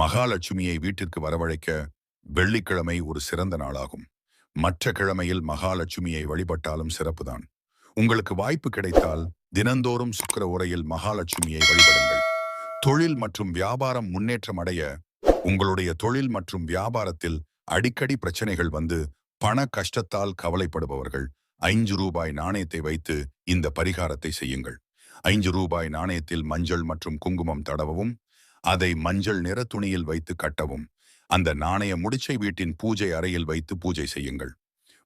மகாலட்சுமியை வீட்டிற்கு வரவழைக்க வெள்ளிக்கிழமை ஒரு சிறந்த நாளாகும். மற்ற கிழமையில் மகாலட்சுமியை வழிபட்டாலும் சிறப்புதான். உங்களுக்கு வாய்ப்பு கிடைத்தால் தினந்தோறும் சுக்கிர உரையில் மகாலட்சுமியை வழிபடுங்கள். தொழில் மற்றும் வியாபாரம் முன்னேற்றம் அடைய உங்களுடைய தொழில் மற்றும் வியாபாரத்தில் அடிக்கடி பிரச்சனைகள் வந்து பண கஷ்டத்தால் கவலைப்படுபவர்கள். ஐந்து ரூபாய் நாணயத்தை வைத்து இந்த பரிகாரத்தை செய்யுங்கள். ஐந்து ரூபாய் நாணயத்தில் மஞ்சள் மற்றும் குங்குமம் தடவவும் அதை மஞ்சள் நிற துணியில் வைத்து கட்டவும். அந்த நாணய முடிச்சை வீட்டின் பூஜை அறையில் வைத்து பூஜை செய்யுங்கள்.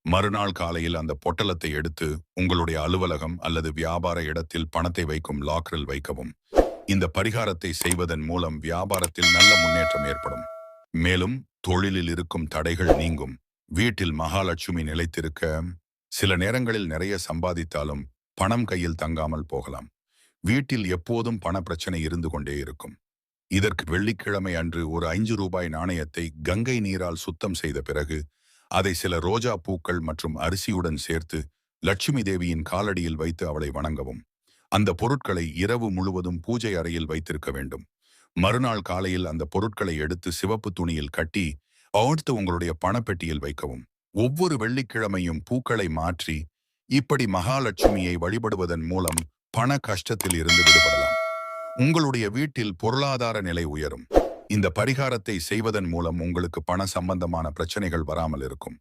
மறுநாள் காலையில் அந்த பொட்டலத்தை எடுத்து உங்களுடைய அலுவலகம் அல்லது வியாபார இடத்தில் பணத்தை வைக்கும் லாக்கரில் வைக்கவும். இந்த பரிகாரத்தை செய்வதன் மூலம் வியாபாரத்தில் நல்ல முன்னேற்றம் ஏற்படும். மேலும் தொழிலில் இருக்கும் தடைகள் நீங்கும். வீட்டில் மகாலட்சுமி நிலைத்திருக்க சில நேரங்களில் நிறைய சம்பாதித்தாலும் பணம் கையில் தங்காமல் போகலாம். வீட்டில் எப்போதும் பண பிரச்சனை இருந்து கொண்டே இருக்கும். இதற்கு வெள்ளிக்கிழமை அன்று ஒரு ஐந்து ரூபாய் நாணயத்தை கங்கை நீரால் சுத்தம் செய்த பிறகு அதை சில ரோஜா பூக்கள் மற்றும் அரிசியுடன் சேர்த்து லட்சுமி தேவியின் காலடியில் வைத்து அவளை வணங்கவும். அந்த பொருட்களை இரவு முழுவதும் பூஜை அறையில் வைத்திருக்க வேண்டும். மறுநாள் காலையில் அந்த பொருட்களை எடுத்து சிவப்பு துணியில் கட்டி அடுத்து உங்களுடைய பணப்பெட்டியில் வைக்கவும். ஒவ்வொரு வெள்ளிக்கிழமையும் பூக்களை மாற்றி இப்படி மகாலட்சுமியை வழிபடுவதன் மூலம் பண கஷ்டத்தில் இருந்து விடுபடலாம். உங்களுடைய வீட்டில் பொருளாதார நிலை உயரும். இந்த பரிகாரத்தை செய்வதன் மூலம் உங்களுக்கு பண சம்பந்தமான பிரச்சனைகள் வராமல் இருக்கும்.